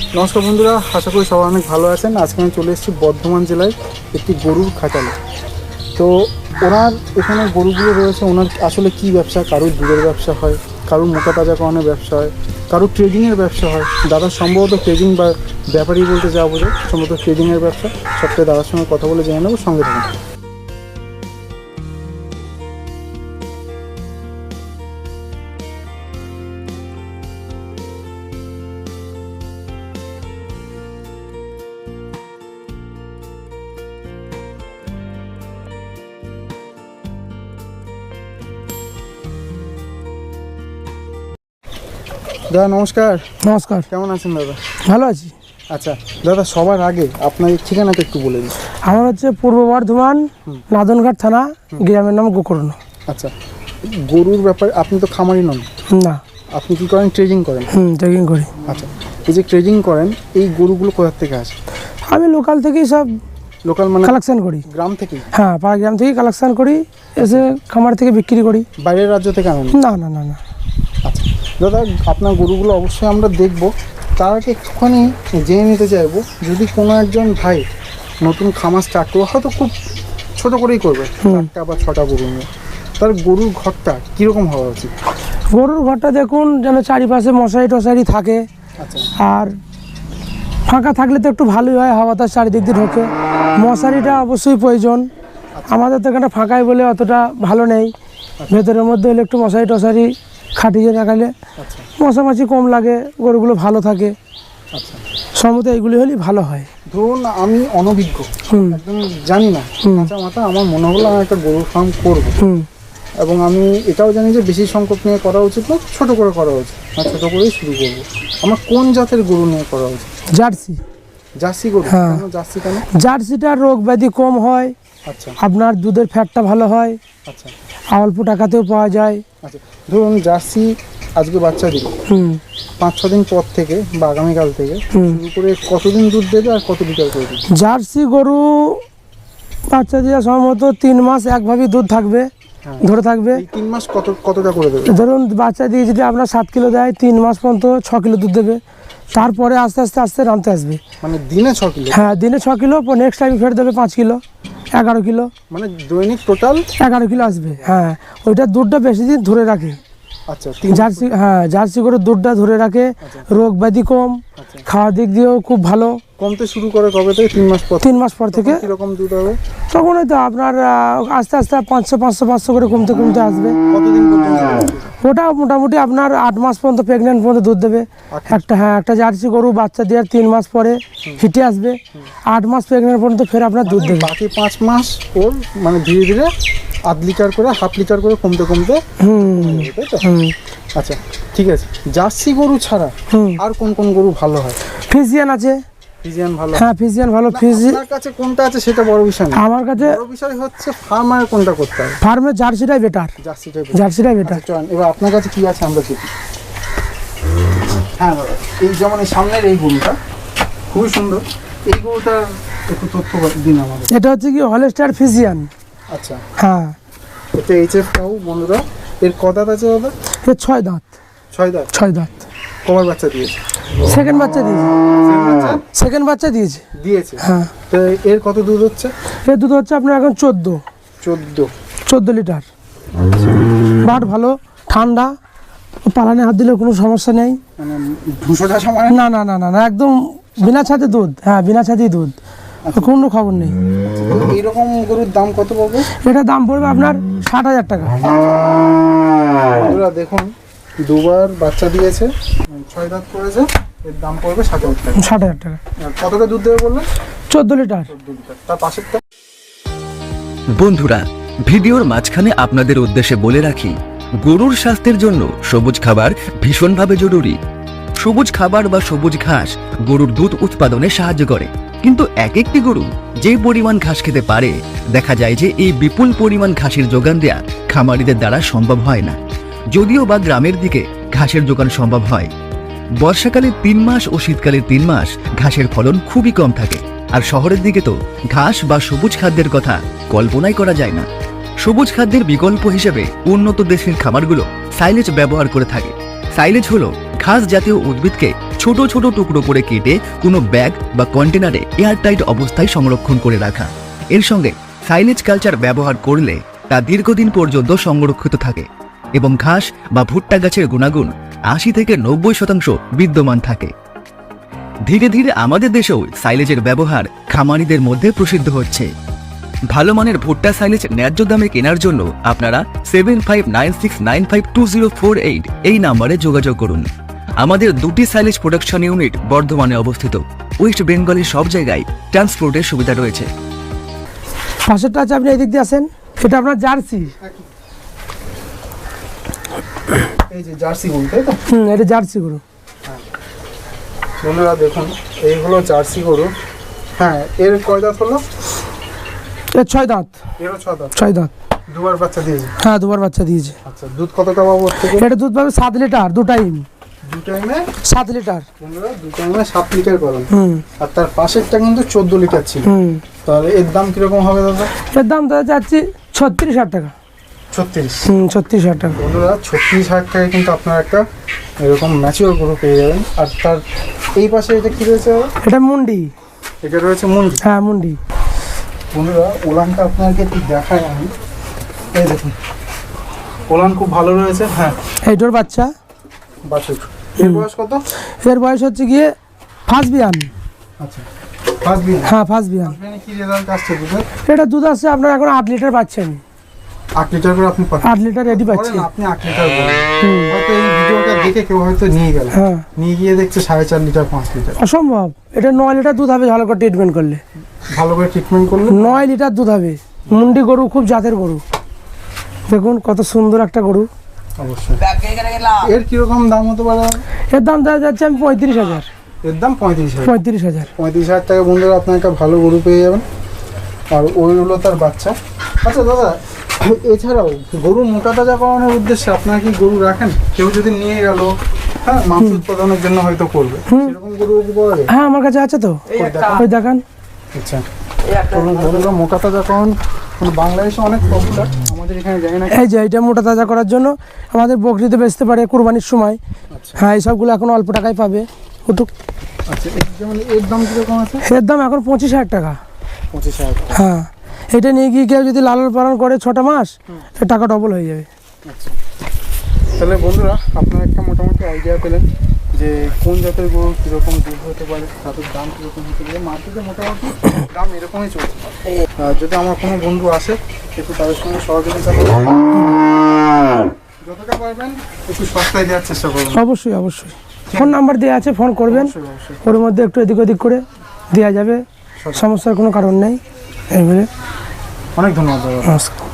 নমস্কার বন্ধুরা, আশা করি সবাই অনেক ভালো আছেন। আজকে আমি চলে এসেছি বর্ধমান জেলায় একটি গরুর খাঁচালে। তো ওনার এখানে গরুগুলো রয়েছে, ওনার আসলে কি ব্যবসা, কারোর দুধের ব্যবসা হয়, কারোর মোটা তাজাকরণের ব্যবসা হয়, কারোর ট্রেডিংয়ের ব্যবসা হয়। দাদার সম্ভবত ট্রেডিং বা ব্যাপারই বলতে যা বোঝে সম্ভবত ট্রেডিংয়ের ব্যবসা। সবটাই দাদার সঙ্গে কথা বলে জেনে নেব, সঙ্গে থাকুন। দাদা নমস্কার। নমস্কার। কেমন আছেন দাদা? ভালো আছি। আচ্ছা দাদা সবার আগে আপনার ঠিকানাটা একটু বলে দিন। আমার হচ্ছে পূর্ব বর্ধমান নাদনঘাট থানা গ্রামের নাম গোকর্ণ। আচ্ছা গরুর ব্যাপারে আপনি তো খামারি নন। না। আপনি কি করেন? ট্রেডিং করেন? হুম ট্রেকিং করি। আচ্ছা এই যে ট্রেডিং করেন এই গরুগুলো কোথা থেকে আসে? আমি লোকাল থেকেই সব লোকাল মানে কালেকশন করি। গ্রাম থেকে হ্যাঁ পাড়া গ্রাম থেকেই কালেকশন করি এসে খামার থেকে বিক্রি করি। বাইরের রাজ্য থেকে আনেন? না না না না। দাদা আপনার গরুগুলো অবশ্যই আমরা দেখব। তার আগে একটুখানি জেনে নিতে চাইব যদি কোনো একজন ভাই নতুন খামার স্টার্ট করবে হয়তো খুব ছোট করেই করবে চারটা বা ছটা গরু নিয়ে। তার গরুর ঘরটা কীরকম হওয়া উচিত? গরুর ঘরটা দেখুন যেন চারিপাশে মশারি টশারি থাকে। আচ্ছা। আর ফাঁকা থাকলে তো একটু ভালোই হয় হাওয়া তার চারিদিক দিয়ে ঢোকে। মশারিটা অবশ্যই প্রয়োজন। আমাদের তো এখানে ফাঁকাই বলে অতটা ভালো নেই। ভেতরের মধ্যে হলে একটু মশারি টশারি খাটিয়ে রাখালে আচ্ছা। মশামাছি কম লাগে গরুগুলো ভালো থাকে। আচ্ছা। সম্ভবত এইগুলি হলেই ভালো হয়। ধরুন আমি অনভিজ্ঞ। হুম। একদম জানি না। কাঁচা মাথা আমার মনে হলো আমি একটা গরুর ফার্ম করব। এবং আমি এটাও জানি যে বেশি সংখ্যক নিয়ে করা উচিত না ছোট করে করা উচিত। আর ছোট করেই শুরু করব। আমার কোন জাতের গরু নিয়ে করা উচিত? জার্সি। জার্সি গরু? হ্যাঁ। জার্সি কেন? জার্সিটার রোগ ব্যাধি কম হয় আচ্ছা আপনার দুধের ফ্যাটটা ভালো হয় আচ্ছা। অল্প টাকাতেও পাওয়া যায়। আচ্ছা। ধরুন জার্সি আজকে বাচ্চা দিল। হুম। পাঁচ ছ দিন পর থেকে বা আগামীকাল থেকে শুরু করে কতদিন দুধ দেবে আর কত লিটার করে দেবে? জার্সি গরু বাচ্চা দেওয়া সম্ভবত তিন মাস একভাবেই দুধ থাকবে হ্যাঁ। ধরে থাকবে। তিন মাস কত কতটা করে দেবে? ধরুন বাচ্চা দিয়ে যদি আপনার সাত কিলো দেয় তিন মাস পর্যন্ত ছ কিলো দুধ দেবে। তারপরে আস্তে আস্তে আস্তে নামতে আসবে। মানে দিনে ছ কিলো? হ্যাঁ দিনে ছ কিলো নেক্সট টাইম ফের দেবে পাঁচ কিলো। এগারো কিলো। মানে দৈনিক টোটাল এগারো কিলো আসবে হ্যাঁ। ওইটা দুধটা বেশি দিন ধরে রাখে। আচ্ছা জার্সি হ্যাঁ জার্সি করে দুধটা ধরে রাখে। রোগ ব্যাধি কম খাওয়া খাওয়ার দিক দিয়েও খুব ভালো। কমতে শুরু করে কবে থেকে? তিন মাস পর তিন মাস পর থেকে? কীরকম দুধ হবে? তখন হয়তো আপনার আস্তে আস্তে পাঁচশো পাঁচশো পাঁচশো করে কমতে কমতে আসবে। কতদিন ওটা মোটামুটি আপনার আট মাস পর্যন্ত প্রেগনেন্ট পর্যন্ত দুধ দেবে। একটা হ্যাঁ একটা জার্সি গরু বাচ্চা দেওয়ার তিন মাস পরে হিটে আসবে। আট মাস প্রেগনেন্ট পর্যন্ত ফের আপনার দুধ দেবে। বাকি পাঁচ মাস ওর মানে ধীরে ধীরে আধ লিটার করে হাফ লিটার করে কমতে কমতে আচ্ছা ঠিক আছে। জার্সি গরু ছাড়া আর কোন কোন গরু ভালো হয়? ফিজিয়ান আছে। ফিজিয়ান ভালো। হ্যাঁ ফিজিয়ান ভালো ফিজি আপনার কাছে কোনটা আছে সেটা বড় বিষয় না। আমার কাছে বড় বিষয় হচ্ছে ফার্মার কোনটা করতে হবে। ফার্মের জার্সিটাই বেটার জার্সিটা জার্সিটাই বেটার আচ্ছা এবার আপনার কাছে কি আছে আমরা দেখি। হ্যাঁ এই যেমন এই সামনের এই গরুটা খুবই সুন্দর। এই গরুটা একটু তথ্য দিন আমাদের। এটা হচ্ছে কি হলেস্টার ফিজিয়ান আচ্ছা। হ্যাঁ। এটা এইচএফ টাও বন্ধুরা। এর কদাত আছে দাদা? এর ছয় দাঁত। ছয় দাঁত। ছয় দাঁত। কবার বাচ্চা দিয়েছে। সেকেন্ড বাচ্চা দিয়েছে। সেকেন্ড বাচ্চা? দিয়েছে। দিয়েছে। হ্যাঁ। তো এর কত দুধ হচ্ছে? এর দুধ হচ্ছে আপনার এখন চোদ্দ। চোদ্দ। চোদ্দ লিটার। বাট ভালো ঠান্ডা পালানে হাত দিলে কোনো সমস্যা নেই। মানে না না না না না একদম বিনা ছাদে দুধ। হ্যাঁ বিনা ছাদেই দুধ। কোনো খবর নেই। তো এইরকম গরুর দাম কত পাবো এটা দাম পড়বে আপনার ষাট হাজার টাকা। দেখুন। দুবার বাচ্চা দিয়েছে ছয় দাঁত করেছে এর দাম পড়বে ষাট হাজার টাকা। ষাট হাজার টাকা। কতটা দুধ দেবে বললেন চোদ্দ লিটার। দু লিটার। তার পাশেরটা? বন্ধুরা ভিডিওর মাঝখানে আপনাদের উদ্দেশ্যে বলে রাখি গরুর স্বাস্থ্যের জন্য সবুজ খাবার ভীষণভাবে জরুরি। সবুজ খাবার বা সবুজ ঘাস গরুর দুধ উৎপাদনে সাহায্য করে। কিন্তু এক একটি গরু যে পরিমাণ ঘাস খেতে পারে দেখা যায় যে এই বিপুল পরিমাণ ঘাসের যোগান দেয়া খামারিদের দ্বারা সম্ভব হয় না। যদিও বা গ্রামের দিকে ঘাসের যোগান সম্ভব হয়। বর্ষাকালে তিন মাস ও শীতকালে তিন মাস ঘাসের ফলন খুবই কম থাকে। আর শহরের দিকে তো ঘাস বা সবুজ খাদ্যের কথা কল্পনাই করা যায় না। সবুজ খাদ্যের বিকল্প হিসেবে উন্নত দেশের খামারগুলো সাইলেজ ব্যবহার করে থাকে। সাইলেজ হলো ঘাস জাতীয় উদ্ভিদকে ছোট ছোট টুকরো করে কেটে কোনো ব্যাগ বা কন্টেনারে এয়ারটাইট অবস্থায় সংরক্ষণ করে রাখা। এর সঙ্গে সাইলেজ কালচার ব্যবহার করলে তা দীর্ঘদিন পর্যন্ত সংরক্ষিত থাকে। এবং ঘাস বা ভুট্টা গাছের গুণাগুণ আশি থেকে নব্বই শতাংশ বিদ্যমান থাকে। ধীরে ধীরে আমাদের দেশেও সাইলেজের ব্যবহার খামারিদের মধ্যে প্রসিদ্ধ হচ্ছে। ভালো মানের ভুট্টা সাইলেজ ন্যায্য দামে কেনার জন্য আপনারা seven five nine six nine five two zero four eight এই নাম্বারে যোগাযোগ করুন। আমাদের দুটি সাইলেজ প্রোডাকশন ইউনিট বর্ধমানে অবস্থিত। ওয়েস্ট বেঙ্গলের সব জায়গায় ট্রান্সপোর্টের সুবিধা রয়েছে। পাশেরটা আপনি এই দিক দিয়ে আসেন। এটা আপনার জার্সি। এই যে জার্সি গরু তাই তো? হুম এটা জার্সি গরু। বন্ধুরা দেখুন এই হলো জার্সি গরু। হ্যাঁ এর কয় দাঁত হলো? এর ছয় দাঁত। এরও ছ দাঁত। ছয় দাঁত। দুবার বাচ্চা দিয়েছে? হ্যাঁ দুবার বাচ্চা দিয়েছে। আচ্ছা দুধ কতটা পাবো থেকে? এটা দুধ পাবে সাত লিটার দু টাইম। দু টাইমে? সাত লিটার। বন্ধুরা দু টাইমে সাত লিটার পাবেন হুম। আর তার পাশেরটা কিন্তু চোদ্দ লিটার ছিল। হুম। তাহলে এর দাম কীরকম হবে দাদা? এর দাম যাচ্ছি ছত্রিশ হাজার টাকা। ছত্রিশ। হুম ছত্রিশ হাজার টাকা। বন্ধুরা ছত্রিশ হাজার টাকায় কিন্তু আপনারা একটা এরকম ম্যাচিওর গরু পেয়ে যাবেন। আর তার এই পাশে এটা কি রয়েছে এটা মুন্ডি। এটা রয়েছে মুন্ডি। হ্যাঁ মুন্ডি। বন্ধুরা ওলানটা আপনাকে একটু দেখাই আমি। এই দেখুন ওলান খুব ভালো রয়েছে হ্যাঁ। এইটোর বাচ্চা? বাছুর এর বয়স কত? এর বয়স হচ্ছে গিয়ে ফার্স্ট বিয়ান। আচ্ছা ফার্স্ট বিন হ্যাঁ ফার্স্ট বিয়ান। কি রেজাল্ট আসছে দুধের? এটা দুধ আসছে আপনার এখন আট লিটার পাচ্ছেন। আট লিটার করে আপনি পাচ্ছেন আট লিটার রেডি পাচ্ছি। বলেন আপনি আট লিটার বলেন হয়তো এই ভিডিওটা দেখে কেউ হয়তো নিয়ে গেল। হ্যাঁ। নিয়ে গিয়ে দেখছে সাড়ে চার লিটার পাঁচ লিটার। অসম্ভব। এটা নয় লিটার দুধ হবে ভালো করে ট্রিটমেন্ট করলে। ভালো করে ট্রিটমেন্ট করলে? নয় লিটার দুধ হবে। মুন্ডি গরু খুব জাতের গরু। দেখুন কত সুন্দর একটা গরু। অবশ্যই। এর কীরকম দাম হতে পারে? এর দাম দেওয়া যাচ্ছে আমি পঁয়ত্রিশ হাজার। এর দাম পঁয়ত্রিশ হাজার। পঁয়ত্রিশ হাজার। পঁয়ত্রিশ হাজার টাকা বন্ধুরা আপনার একটা ভালো গরু পেয়ে যাবেন। আর ওই হলো তার বাচ্চা। আচ্ছা দাদা এছাড়াও গরু মোটা তাজা করানোর উদ্দেশ্যে আপনারা কি গরু রাখেন? কেউ যদি নিয়ে গেল হ্যাঁ মাংস উৎপাদনের জন্য হয়তো করবে। সেরকম গরু কি পাওয়া যায়? হ্যাঁ আমার কাছে আছে তো। ওই দেখান। আচ্ছা। তবে গরুরা মোটা তাজা করান মানে বাংলাদেশে অনেক পপুলার আমাদের এখানে জানি না এই যে এটা মোটা তাজা করার জন্য আমাদের বকরিতে বেচতে পারে কুরবানির সময়। আচ্ছা। হ্যাঁ এই সবগুলো এখন অল্প টাকায় পাবে। ওটুক আচ্ছা এর দাম কীরকম আছে? এর দাম এখন পঁচিশ হাজার টাকা। পঁচিশ হাজার টাকা। হ্যাঁ। এটা নিয়ে গিয়ে কেউ যদি লালন পালন করে ছটা মাস টাকা ডবল হয়ে যাবে। আচ্ছা। তাহলে বন্ধুরা আপনারা একটা মোটামুটি আইডিয়া পেলেন যে কোন জাতের গরু কীরকম দুধ হতে পারে তাদের দাম কীরকম হতে পারে মার্কেটে মোটামুটি দাম এরকমই চলছে। যদি আমার কোনো বন্ধু আসে একটু তাদের সঙ্গে সহযোগিতা করবেন যতটা পারবেন একটু সস্তায় দেওয়ার চেষ্টা করবেন। অবশ্যই অবশ্যই। ফোন নাম্বার দেওয়া আছে ফোন করবেন। ওর মধ্যে একটু এদিক ওদিক করে দেওয়া যাবে। সমস্যার কোনো কারণ নেই। এইভাবে অনেক ধন্যবাদ